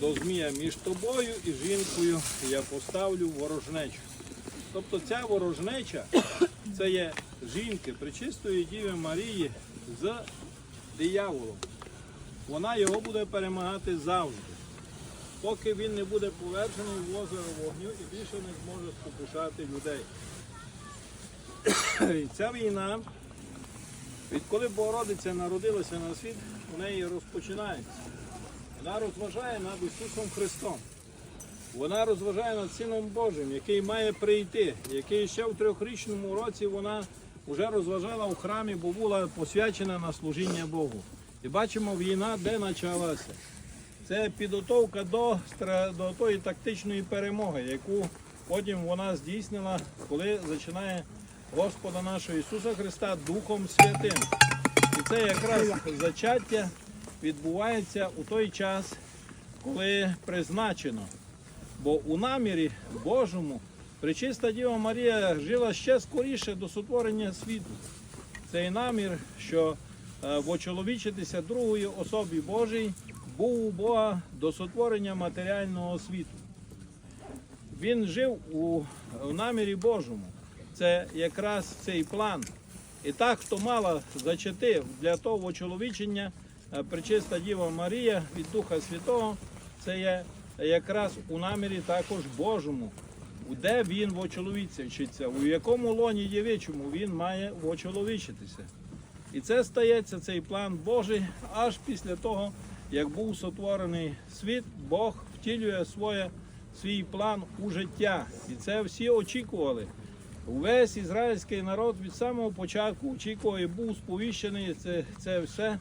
до змія між тобою і жінкою я поставлю ворожнечу. Тобто ця ворожнеча це є жінки причистої Діви Марії з дияволом. Вона його буде перемагати завжди, поки він не буде повершений в озеро вогню і більше не зможе спокушати людей. І ця війна, відколи Богородиця народилася на світ, у неї розпочинається. Вона розважає над Ісусом Христом. Вона розважає над Сином Божим, який має прийти, який ще в трьохрічному році вона вже розважала у храмі, бо була посвячена на служіння Богу. І бачимо війна, де почалася. Це підготовка до, до тої тактичної перемоги, яку потім вона здійснила, коли починає Господа нашого Ісуса Христа Духом Святим. І це якраз зачаття відбувається у той час, коли призначено. Бо у намірі Божому Пречиста Діва Марія жила ще скоріше до сотворення світу. Цей намір, що е, вочоловічитися другої особі Божій, був у Бога до сотворення матеріального світу. Він жив у, намірі Божому. Це якраз цей план. І так, хто мала зачати для того вочоловічення, е, Пречиста Діва Марія від Духа Святого, це є якраз у намірі також Божому, де він вочоловічиться, у якому лоні дівичому він має вочоловічитися. І це стається цей план Божий аж після того, як був сотворений світ, Бог втілює своє, свій план у життя. І це всі очікували. Увесь ізраїльський народ від самого початку очікував і був сповіщений. Це, це все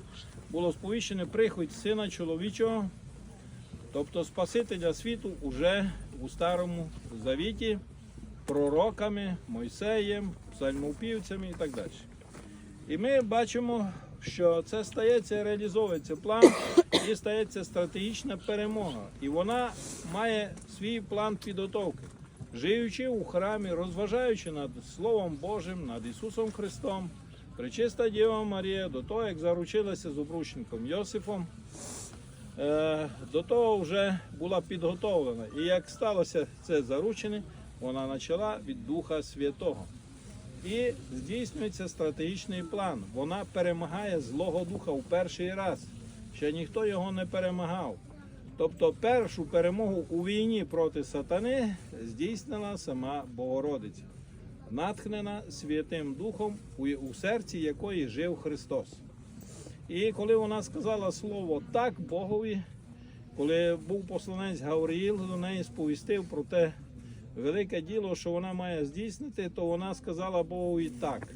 було сповіщене приход Сина чоловічого, тобто Спасителя світу уже у Старому Завіті, пророками, Мойсеєм, псальмопівцями і так далі. І ми бачимо, що це стається, реалізовується план і стається стратегічна перемога. І вона має свій план підготовки. Живучи у храмі, розважаючи над Словом Божим, над Ісусом Христом, Пречиста Діва Марія, до того, як заручилася з обручником Йосифом, е, до того вже була підготовлена. І як сталося це заручене, вона почала від Духа Святого. І здійснюється стратегічний план. Вона перемагає злого духа в перший раз. Ще ніхто його не перемагав. Тобто першу перемогу у війні проти сатани здійснила сама Богородиця, натхнена Святим Духом, у серці якої жив Христос. І коли вона сказала слово так Богові, коли був посланець Гавриїл до неї сповістив про те велике діло, що вона має здійснити, то вона сказала Богові так.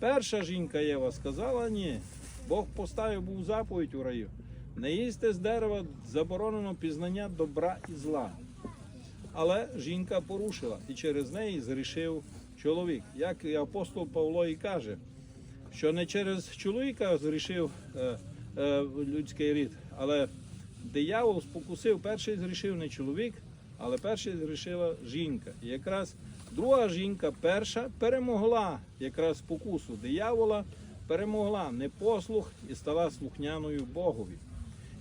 Перша жінка Єва сказала ні. Бог поставив був заповідь у раю. Не їсти з дерева заборонено пізнання добра і зла. Але жінка порушила і через неї зрішив чоловік. Як і апостол Павло і каже, що не через чоловіка зрішив е, е, людський рід, але диявол спокусив, перший зрішив не чоловік, але перший зрішила жінка. І якраз друга жінка, перша, перемогла якраз спокусу диявола, перемогла непослух і стала слухняною Богові.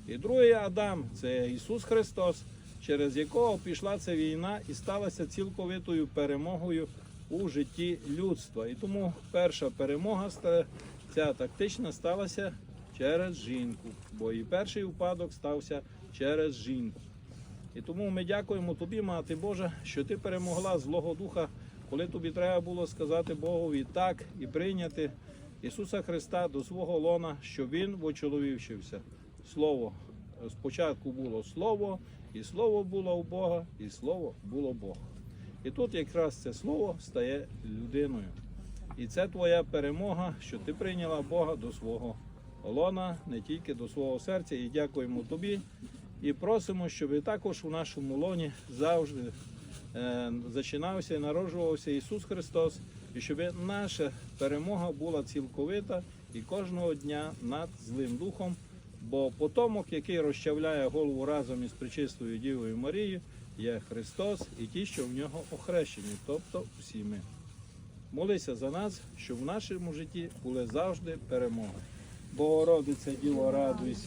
І другий Адам це Ісус Христос, через якого пішла ця війна і сталася цілковитою перемогою у житті людства. І тому перша перемога ця тактична сталася через жінку, бо і перший випадок стався через жінку. І тому ми дякуємо тобі, Мати Божа, що ти перемогла злого духа, коли тобі треба було сказати Богові так і прийняти Ісуса Христа до свого лона, що Він вочоловівшився. Слово спочатку було Слово, і Слово було у Бога, і Слово було Бог. І тут якраз це слово стає людиною. І це твоя перемога, що ти прийняла Бога до свого лона, не тільки до свого серця. І дякуємо тобі. І просимо, щоб також у нашому лоні завжди е, зачинався і народжувався Ісус Христос, і щоб наша перемога була цілковита і кожного дня над злим духом. Бо потомок, який розчавляє голову разом із причистою Дівою Марією, є Христос і ті, що в нього охрещені, тобто всі ми. Молися за нас, щоб в нашому житті були завжди перемоги. Богородиця, Діво, радуйся.